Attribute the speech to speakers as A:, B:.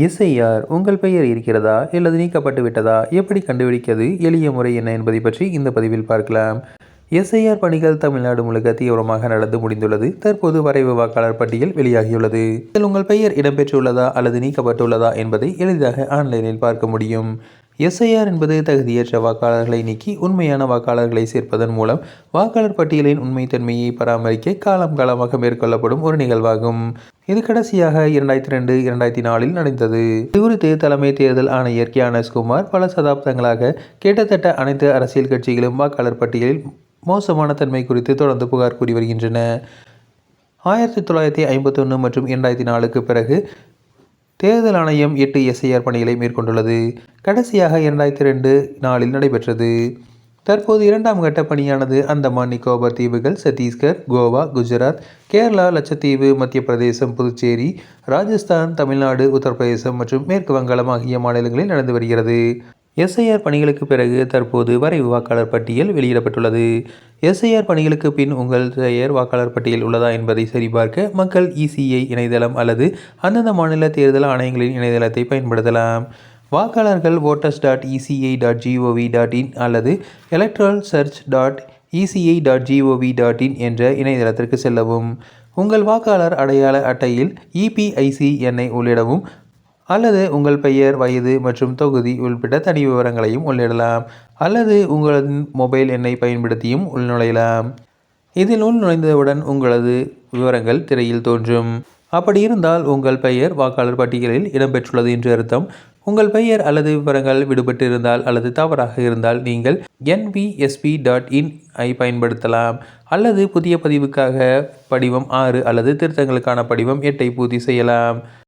A: SIR உங்கள் பெயர் இருக்கிறதா அல்லது நீக்கப்பட்டு விட்டதா? எப்படி கண்டுபிடிக்கிறது? எளிய முறை என்ன என்பதை பற்றி இந்த பதிவில் பார்க்கலாம். எஸ்ஐஆர் பணிகள் தமிழ்நாடு முழுக்க தீவிரமாக நடந்து முடிந்துள்ளது. தற்போது வரைவு வாக்காளர் பட்டியல் வெளியாகியுள்ளது. இதில் உங்கள் பெயர் இடம்பெற்றுள்ளதா அல்லது நீக்கப்பட்டுள்ளதா என்பதை எளிதாக ஆன்லைனில் பார்க்க முடியும். எஸ்ஐஆர் என்பது தகுதியற்ற வாக்காளர்களை நீக்கி உண்மையான வாக்காளர்களை சேர்ப்பதன் மூலம் வாக்காளர் பட்டியலின் உண்மைத்தன்மையை பராமரிக்க காலம் காலமாக மேற்கொள்ளப்படும் ஒரு நிகழ்வாகும். இது கடைசியாக இரண்டாயிரத்தி ரெண்டு இரண்டாயிரத்தி நாலில் நடந்தது. இது குறித்து தலைமை தேர்தல் ஆணையர் கியானஸ்குமார் பல சதாப்தங்களாக கிட்டத்தட்ட அனைத்து அரசியல் கட்சிகளும் வாக்காளர் பட்டியலில் மோசமான தன்மை குறித்து தொடர்ந்து புகார் கூறி வருகின்றன. ஆயிரத்தி தொள்ளாயிரத்தி ஐம்பத்தொன்று மற்றும் இரண்டாயிரத்தி நாலுக்கு பிறகு தேர்தல் ஆணையம் எட்டு எஸ்ஐஆர் பணிகளை மேற்கொண்டுள்ளது. கடைசியாக இரண்டாயிரத்தி ரெண்டு நாளில் நடைபெற்றது. தற்போது இரண்டாம் கட்ட பணியானது அந்தமான் நிக்கோபர் தீவுகள் சத்தீஸ்கர் கோவா குஜராத் கேரளா லட்சத்தீவு மத்திய பிரதேசம் புதுச்சேரி ராஜஸ்தான் தமிழ்நாடு உத்தரப்பிரதேசம் மற்றும் மேற்கு வங்காளம் ஆகிய மாநிலங்களில் நடந்து வருகிறது. எஸ்ஐஆர் பணிகளுக்கு பிறகு தற்போது வரைவு வாக்காளர் பட்டியல் வெளியிடப்பட்டுள்ளது. எஸ்ஐஆர் பணிகளுக்கு பின் உங்கள் பெயர் வாக்காளர் பட்டியல் உள்ளதா என்பதை சரிபார்க்க மக்கள் இசிஐ இணையதளம் அல்லது அந்தந்த மாநில தேர்தல் ஆணையங்களின் இணையதளத்தை பயன்படுத்தலாம். வாக்காளர்கள் voters dot ECI dot GOV dot in அல்லது electoral search dot ECI dot GOV dot in என்ற இணையதளத்திற்கு செல்லவும். உங்கள் வாக்காளர் அடையாள அட்டையில் இபிஐசி எண்ணை உள்ளிடவும் அல்லது உங்கள் பெயர் வயது மற்றும் தொகுதி உள்பட்ட தனி விவரங்களையும் உள்ளிடலாம். அல்லது உங்களது மொபைல் எண்ணை பயன்படுத்தியும் உள்நுழையலாம். இதில் உள் நுழைந்தவுடன் உங்களது விவரங்கள் திரையில் தோன்றும். அப்படி இருந்தால் உங்கள் பெயர் வாக்காளர் பட்டியலில் இடம்பெற்றுள்ளது என்று அர்த்தம். உங்கள் பெயர் அல்லது விவரங்கள் விடுபட்டு இருந்தால் அல்லது தவறாக இருந்தால் நீங்கள் என்பிஎஸ்பி டாட் இன் ஐ பயன்படுத்தலாம். அல்லது புதிய பதிவுக்காக படிவம் ஆறு அல்லது திருத்தங்களுக்கான படிவம் எட்டை பூர்த்தி செய்யலாம்.